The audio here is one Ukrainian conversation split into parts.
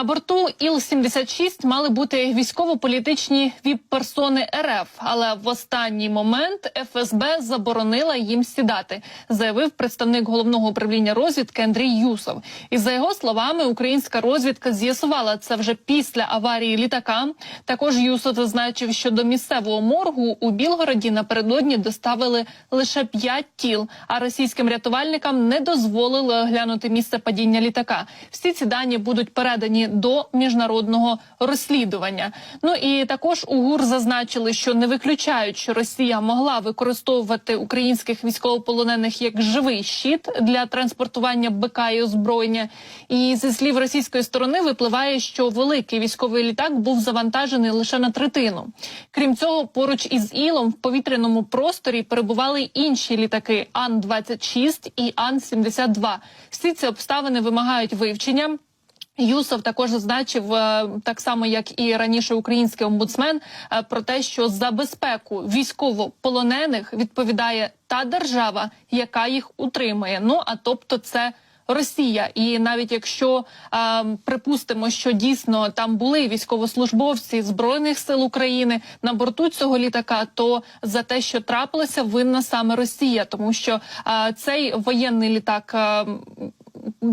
На борту Іл-76 мали бути військово-політичні віп-персони РФ, але в останній момент ФСБ заборонила їм сідати, заявив представник головного управління розвідки Андрій Юсов. І за його словами, українська розвідка з'ясувала це вже після аварії літака. Також Юсов зазначив, що до місцевого моргу у Білгороді напередодні доставили лише п'ять тіл, а російським рятувальникам не дозволили оглянути місце падіння літака. Всі ці дані будуть передані до міжнародного розслідування. Ну і також у ГУР зазначили, що не виключають, що Росія могла використовувати українських військовополонених як живий щит для транспортування БК і озброєння. І зі слів російської сторони випливає, що великий військовий літак був завантажений лише на третину. Крім цього, поруч із Ілом в повітряному просторі перебували інші літаки Ан 26 і Ан 72 Всі ці обставини вимагають вивчення. Юсов також зазначив е, так само, як і раніше український омбудсмен, е, про те, що за безпеку військовополонених відповідає та держава, яка їх утримує. Ну а тобто, це Росія, і навіть якщо е, припустимо, що дійсно там були військовослужбовці збройних сил України на борту цього літака, то за те, що трапилося, винна саме Росія, тому що цей воєнний літак.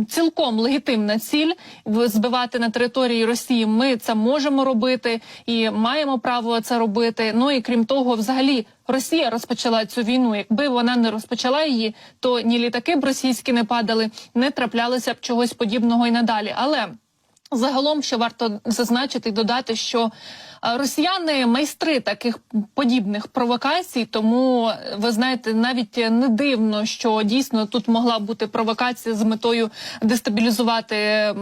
Цілком легітимна ціль збивати на території Росії. Ми це можемо робити і маємо право це робити. Ну і крім того, взагалі Росія розпочала цю війну. Якби вона не розпочала її, то ні літаки б російські не падали, не траплялося б чогось подібного і надалі. Але Загалом, що варто зазначити і додати, що е, росіяни майстри таких подібних провокацій, тому е, ви знаєте, навіть не дивно, що дійсно тут могла бути провокація з метою дестабілізувати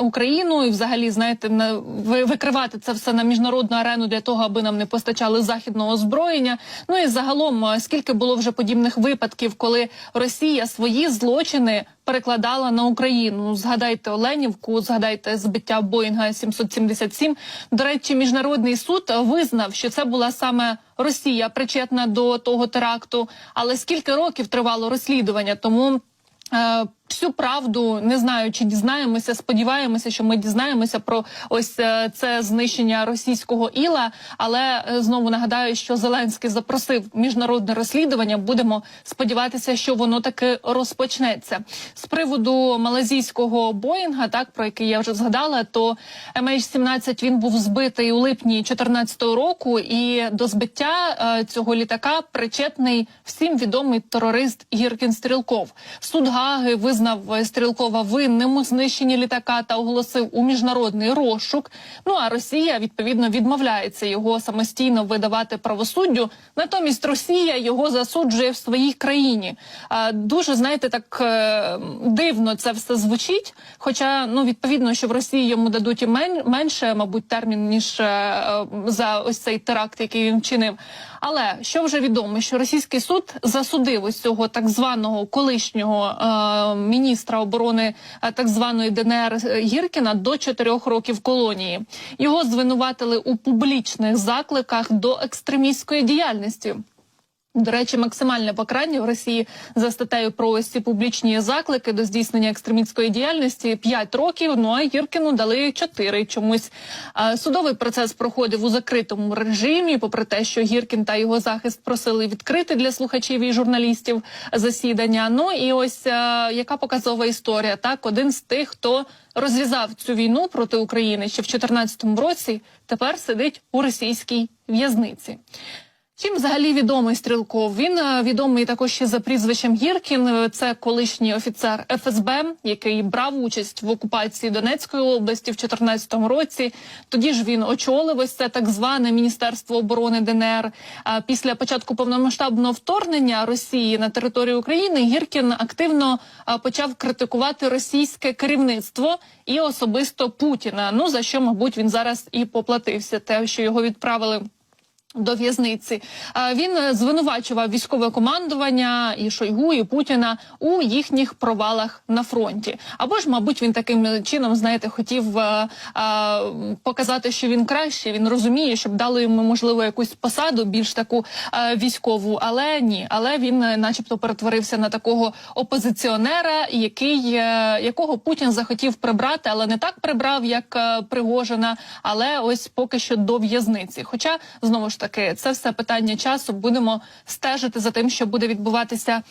Україну і, взагалі, знаєте, на викривати це все на міжнародну арену для того, аби нам не постачали західного озброєння. Ну і загалом, е, скільки було вже подібних випадків, коли Росія свої злочини перекладала на Україну. Ну, Згадайте Оленівку, згадайте збиття Боїнга 777. До речі, міжнародний суд визнав, що це була саме Росія причетна до того теракту. Але скільки років тривало розслідування? Тому е, всю правду не знаю, чи дізнаємося. Сподіваємося, що ми дізнаємося про ось е, це знищення російського іла. Але е, знову нагадаю, що Зеленський запросив міжнародне розслідування. Будемо сподіватися, що воно таки розпочнеться. З приводу малазійського Боїнга, так про який я вже згадала, то MH17 він був збитий у липні 2014 року, і до збиття е, цього літака причетний всім відомий терорист Гіркін Стрілков. Суд Гаги визнав е, Стрілкова винним у знищенні літака та оголосив у міжнародний розшук. Ну а Росія відповідно відмовляється його самостійно видавати правосуддю. Натомість Росія його засуджує в своїй країні. Дуже знаєте, так е, дивно це все звучить. Хоча ну відповідно, що в Росії йому дадуть і мен, менше, мабуть, термін ніж е, за ось цей теракт, який він вчинив. Але що вже відомо, що російський суд засудив ось цього так званого колишнього е, міністра оборони е, так званої ДНР Гіркіна до чотирьох років колонії. Його звинуватили у публічних закликах до екстремістської діяльності. До речі, максимальне покарання в Росії за статтею про ось ці публічні заклики до здійснення екстремістської діяльності 5 років. Ну а Гіркіну дали 4 чомусь. Судовий процес проходив у закритому режимі, попри те, що Гіркін та його захист просили відкрити для слухачів і журналістів засідання. Ну і ось яка показова історія. Так, один з тих, хто розв'язав цю війну проти України ще в 2014 році, тепер сидить у російській в'язниці. Чим взагалі відомий стрілков? Він е, відомий також ще за прізвищем Гіркін. Е, Це колишній офіцер ФСБ, який брав участь в окупації Донецької області в 2014 році. Тоді ж він очолив ось це так зване Міністерство оборони ДНР. Після початку повномасштабного вторгнення Росії на територію України Гіркін активно почав критикувати російське керівництво і особисто Путіна. Ну за що, мабуть, він зараз і поплатився. Те, що його відправили До в'язниці він е, звинувачував військове командування і Шойгу, і Путіна у їхніх провалах на фронті. Або ж, мабуть, він таким чином, знаєте, хотів е, показати, що він краще. Він розуміє, щоб дали йому можливо якусь посаду, більш таку е, військову. Але ні, але він, начебто, перетворився на такого опозиціонера, який якого Путін захотів прибрати, але не так прибрав, як Пригожина, але ось поки що до в'язниці. Хоча знову ж таки це все питання часу. Будемо стежити за тим, що буде відбуватися